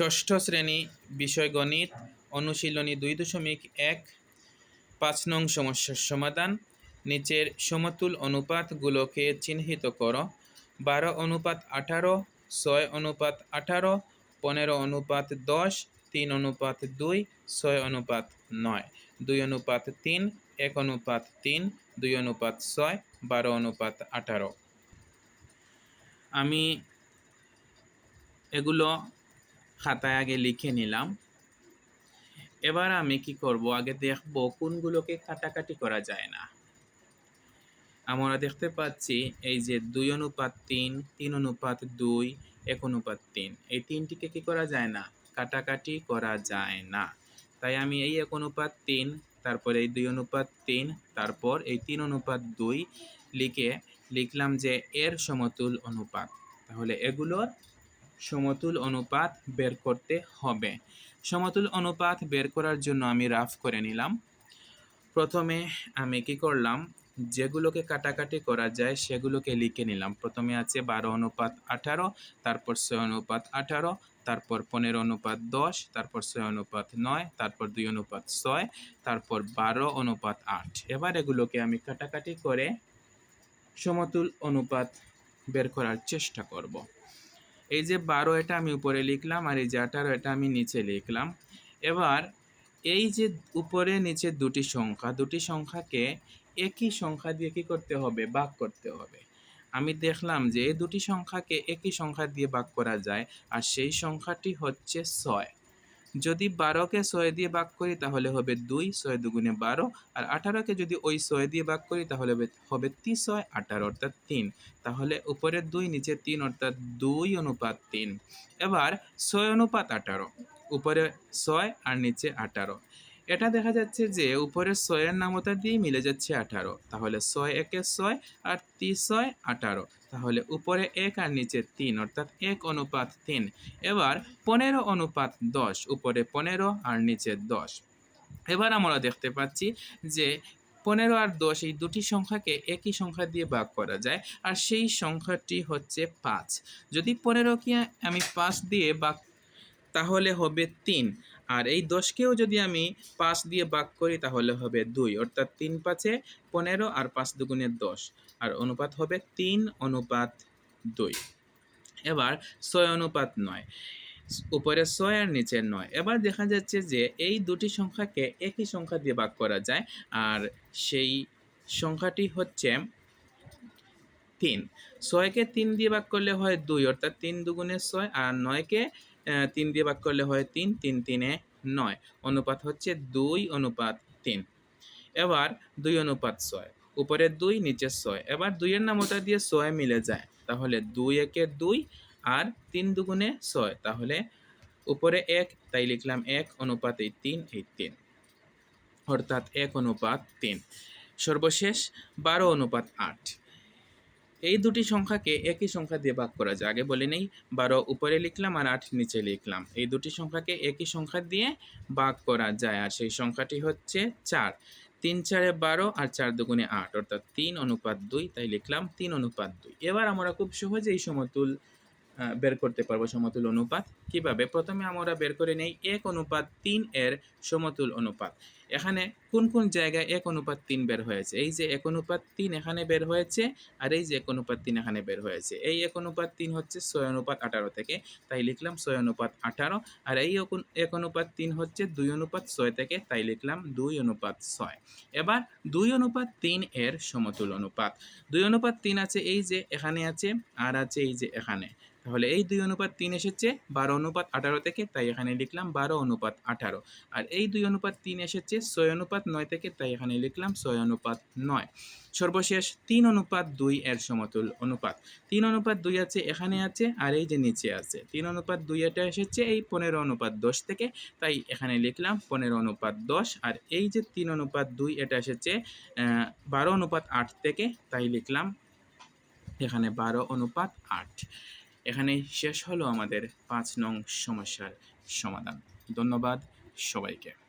ষষ্ঠ শ্রেণি বিষয় গণিত, অনুশীলনী দুই দশমিক এক, পাঁচ নং সমস্যার সমাধান। নিচের সমতুল অনুপাতগুলোকে চিহ্নিত করো। বারো অনুপাত আঠারো, ছয় অনুপাত আঠারো, পনেরো অনুপাত দশ, তিন অনুপাত দুই, ছয় অনুপাত নয়, দুই অনুপাত তিন, এক অনুপাত তিন, দুই অনুপাত ছয়, বারো অনুপাত আঠারো। আমি এগুলো খাতায় আগে লিখে নিলাম। এবার আমি কি করব? আগে দেখব কোনগুলোকে কাটাকাটি করা যায় না। আমরা দেখতে পাচ্ছি এই যে দুই অনুপাত তিন তিন অনুপাত দুই, এক অনুপাত তিন। এই তিনটিকে কি করা যায় না? কাটাকাটি করা যায় না। তাই আমি এই এক অনুপাত তিন, তারপর এই দুই অনুপাত তিন, তারপর এই তিন অনুপাত দুই লিখে লিখলাম যে এর সমতুল অনুপাত। তাহলে এগুলোর সমতুল অনুপাত বের করতে হবে। সমতুল অনুপাত বের করার জন্য আমি রাফ করে নিলাম। প্রথমে আমি কি করলাম? যেগুলোকে কাটাকাটি করা যায় সেগুলোকে লিখে নিলাম। প্রথমে আছে বারো অনুপাত আঠারো, তারপর ছয় অনুপাত আঠারো, তারপর পনেরো অনুপাত দশ, তারপর ছয় অনুপাত নয়, তারপর দুই অনুপাত ছয়, তারপর বারো অনুপাত আট। এবার এগুলোকে আমি কাটাকাটি করে সমতুল অনুপাত বের করার চেষ্টা করব। এই যে বারো এটা আমি উপরে লিখলাম আর এই যে আঠারো এটা আমি নিচে লিখলাম। এবার এই যে উপরে নিচে দুটি সংখ্যা, দুটি সংখ্যাকে একই সংখ্যা দিয়ে কী করতে হবে? ভাগ করতে হবে। আমি দেখলাম যে দুটি সংখ্যাকে একই সংখ্যা দিয়ে ভাগ করা যায় আর সেই সংখ্যাটি হচ্ছে ছয়। যদি বারোকে ছয় দিয়ে ভাগ করি, তাহলে হবে দুই, ছয় দুগুণে বারো, আর আঠারোকে যদি ওই ছয় দিয়ে ভাগ করি, তাহলে হবে তি ছয় আঠারো, অর্থাৎ তিন। তাহলে উপরে দুই, নিচে তিন, অর্থাৎ দুই অনুপাত তিন। এবার ছয় অনুপাত আঠারো, উপরে ছয় আর নিচে আঠারো। এটা দেখা যাচ্ছে যে উপরে ছয়ের নামতা দিয়ে মিলে যাচ্ছে আঠারো। তাহলে ছয় একে ছয় আর তি ছয় আঠারো। তাহলে উপরে এক আর নিচে তিন, অর্থাৎ এক অনুপাত তিন। এবার পনেরো অনুপাত দশ, উপরে পনেরো আর নিচে দশ। এবার আমরা দেখতে পাচ্ছি যে পনেরো আর দশ এই দুটি সংখ্যাকে একই সংখ্যা দিয়ে ভাগ করা যায়, আর সেই সংখ্যাটি হচ্ছে পাঁচ। যদি পনেরোকে আমি পাঁচ দিয়ে ভাগ, তাহলে হবে তিন। আর এই দশকেও যদি আমি পাঁচ দিয়ে ভাগ করি, তাহলে হবে দুই। অর্থাৎ তিন পাঁচে পনেরো আর পাঁচ দুগুণে দশ। আর অনুপাত হবে তিন, অনুপাত দুই। এবার ছয় অনুপাত নয়। উপরে ছয় আর নিচে নয়। এবার দেখা যাচ্ছে যে এই দুটি সংখ্যাকে একই সংখ্যা দিয়ে ভাগ করা যায়। আর সেই সংখ্যাটি হচ্ছে তিন। ছয়কে তিন দিয়ে ভাগ করলে হয় দুই। অর্থাৎ তিন দুগুণে ছয় আর নয়কে তিন দিয়ে ভাগ করলে হয় তিন তিন, তিনে নয়। অনুপাত হচ্ছে দুই অনুপাত তিন। এবার দুই অনুপাত ছয়, উপরে দুই, নিচে ছয়। এবার দুইয়ের নাম ওটা দিয়ে ছয় মিলে যায়, তাহলে দুই একে দুই আর তিন দুগুণে ছয়, তাহলে উপরে এক, তাই লিখলাম এক অনুপাত এই তিন এই তিন। অর্থাৎ এক অনুপাত তিন। সর্বশেষ বারো অনুপাত আট। এই দুটি সংখ্যাকে একই সংখ্যা দিয়ে ভাগ করা যায়। আগে বলে নেই, বারো উপরে লিখলাম আর আট নিচে লিখলাম। এই দুটি সংখ্যাকে একই সংখ্যা দিয়ে ভাগ করা যায় আর সেই সংখ্যাটি হচ্ছে চার। তিন চারে বারো আর চার দুগুণে আট, অর্থাৎ তিন অনুপাত দুই, তাই লিখলাম তিন অনুপাত দুই। এবার আমরা খুব সহজেই সমতুল বের করতে পারব সমতুল অনুপাত। কীভাবে? প্রথমে আমরা বের করে নেই এক অনুপাত তিন এর সমতুল অনুপাত। এখানে কোন কোন জায়গায় এক অনুপাত তিন বের হয়েছে? এই যে এক অনুপাত তিন এখানে বের হয়েছে আর এই যে এক অনুপাত তিন এখানে বের হয়েছে। এই এক অনুপাত তিন হচ্ছে ছয় অনুপাত আঠারো থেকে, তাই লিখলাম ছয় অনুপাত আঠারো আর এই এক অনুপাত তিন হচ্ছে দুই অনুপাত ছয় থেকে, তাই লিখলাম দুই অনুপাত ছয়। এবার দুই অনুপাত তিন এর সমতুল অনুপাত। দুই অনুপাত তিন আছে এই যে এখানে আছে আর আছে এই যে এখানে। তাহলে এই দুই অনুপাত তিন এসেছে বারো অনুপাত আঠারো থেকে, তাই এখানে লিখলাম বারো অনুপাত আঠারো। আর এই দুই অনুপাত তিন এসেছে ছয় অনুপাত নয় থেকে, তাই এখানে লিখলাম ছয় অনুপাত নয়। সর্বশেষ তিন অনুপাত দুই এর সমতুল অনুপাত। তিন অনুপাত দুই আছে, এখানে আছে, আর এই যে নিচে আছে। তিন অনুপাত দুই এটা এসেছে এই পনেরো অনুপাত দশ থেকে, তাই এখানে লিখলাম পনেরো অনুপাত দশ। আর এই যে তিন অনুপাত দুই এটা এসেছে বারো অনুপাত আট থেকে, তাই লিখলাম এখানে বারো অনুপাত আট। এখানেই শেষ হলো আমাদের পাঁচ নং সমস্যার সমাধান। ধন্যবাদ সবাইকে।